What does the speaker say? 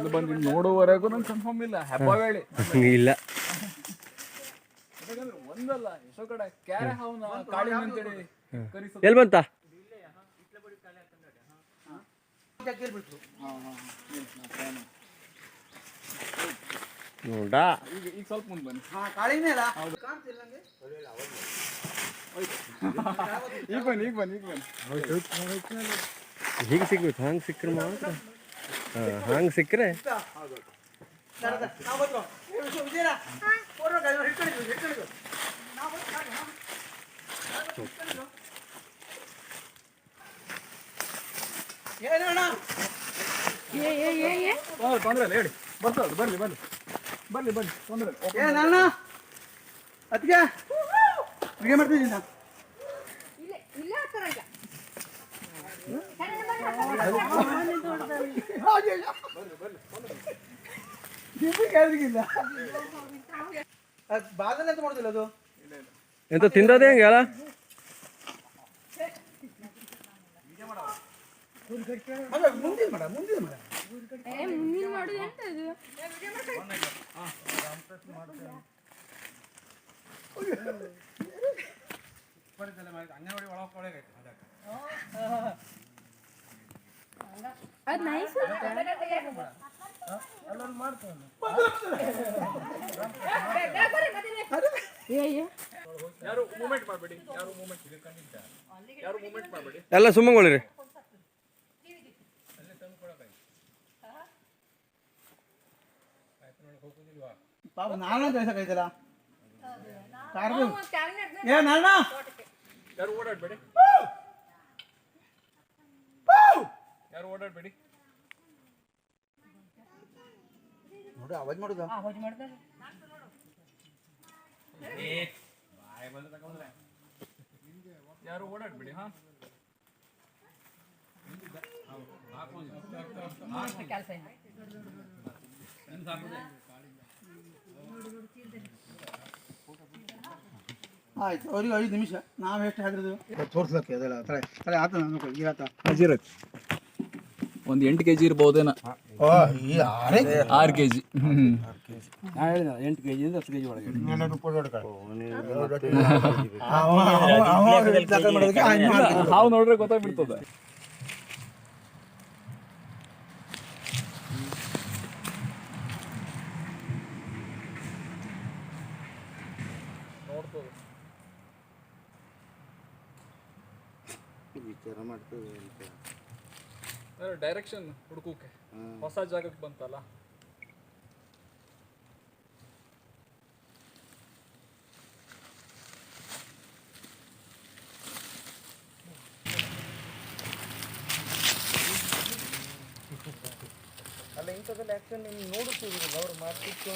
ಇಲ್ಲಿ ಬಂದು ಇಲ್ಲಿ ನೋಡುವವರೆಗೂ ನಂಗೆ ಕನ್ಫರ್ಮ್ ಇಲ್ಲ. ಹೆಬ್ಬ ವೇಳೆ ಇಲ್ಲ. ಯಾಕಂದ್ರೆ ಒಂದಲ್ಲ ಎಷ್ಟೋ ಕಡೆ ಕ್ಯಾರೆ ಹಾವನ ಕಾಳಿ ಅಂತೇಳಿ ಕರಿಸೋ ಎಲ್ಲಿ ಬಂತ? ನೋಡ. ಈಗ ಈಗ ಸ್ವಲ್ಪ ಮುಂದೆ ಬನ್ನಿ. ಹಾ ಕಾಳಿನೇ ಅಲ್ಲ ಈಗ ಬನ್ನಿ ಈಗ ಬನ್ನಿ ಈಗ ಬನ್ನಿ. ಹೀಗೆ ಸಿಗ್ಬೇಕು ಹಂಗೆ ಸಿಕ್ಕರೆ ಮಾತ್ರ. ಹಂಗೆ ಸಿಕ್ಕರೆ? ತೊಂದ್ರೆ ತೊಂದ್ರೆ ಇಲ್ಲ ಹೇಳಿ. ಬರ್ತದ ಬರ್ಲಿ ಬರ್ಲಿ. ಬರ್ಲಿ ಬರ್ಲಿ ತೊಂದ್ರೆ ಅದಕ್ಕೆ ಅಡುಗೆ ಮಾಡ್ತಿದ್ದೀನಿ ನಾನು ಇಲ್ಲ ಇಲ್ಲ ಹತ್ತರ ಈಗ ಕೇಳಿದಿಲ್ಲ ಅದು ಬಾದನೆ ಅಂತ ಮಾಡೋದಿಲ್ಲ ಅದು ಎಂತ ತಿಂದದೆ ಹೆಂಗೆ ಹೇಳ? ಮುಂದಿನ ಮುಂದಿನ ಮುಂದಿನ ಮಾಡೋದು ಎಂತ ಇದು ಅದು ನೈಸ್ ಅಯ್ಯೋ ಯಾರು ಮೂಮೆಂಟ್ ಮಾಡಬೇಡಿ ಯಾರು ಮೂಮೆಂಟ್ ಯಾರು ಮೂಮೆಂಟ್ ಮಾಡಬೇಡಿ? ಎಲ್ಲ ಸುಮ್ಮಗಳಿರಿ ಪಾಪ ನಾನು ಕೆಲಸ ಕೈತಲ್ಲ ಏ ಯಾರು ಓಡಾಡಬೇಡಿ? ಯಾರು ಓಡಾಡಬೇಡಿ ನೋಡು ಅವಾಜ್ ಮಾಡುದ. ಯಾರು ಓಡಾಡಬೇಡಿ ಹಾ? ಆಯ್ತು ಅವ್ರಿಗೆ ಐದು ನಿಮಿಷ. ನಾವು ಎಷ್ಟು ಹಾಕಿರೋದು? ತೋರಿಸ್ಲಕ್ಕೆ ಅದೆಲ್ಲ. ತಲೆ ತಲೆ ಆತ ನಾನು ಈಗ ಆತ. ಹಜಿರತ್ ಒಂದು ಎಂಟು ಕೆಜಿ ಇರ್ಬೋದೇನ ಓ ಈ ಆರೇ ಆರು ಕೆ ಜಿ ಹಾವು ನೋಡ್ರೆ ಗೊತ್ತಾಗ್ಬಿಡ್ತದ ಡೈರೆಕ್ಷನ್ ಹುಡುಕೋಕೆ ಹೊಸ ಜಾಗಕ್ಕೆ ಬಂತಲ್ಲ. ಅಲ್ಲ ಇಂಥದ್ದೆಲ್ಲ ಆ್ಯಕ್ಷನ್ ನೋಡುತ್ತೀವಿ ಅವ್ರು ಮಾಡ್ತಿತ್ತು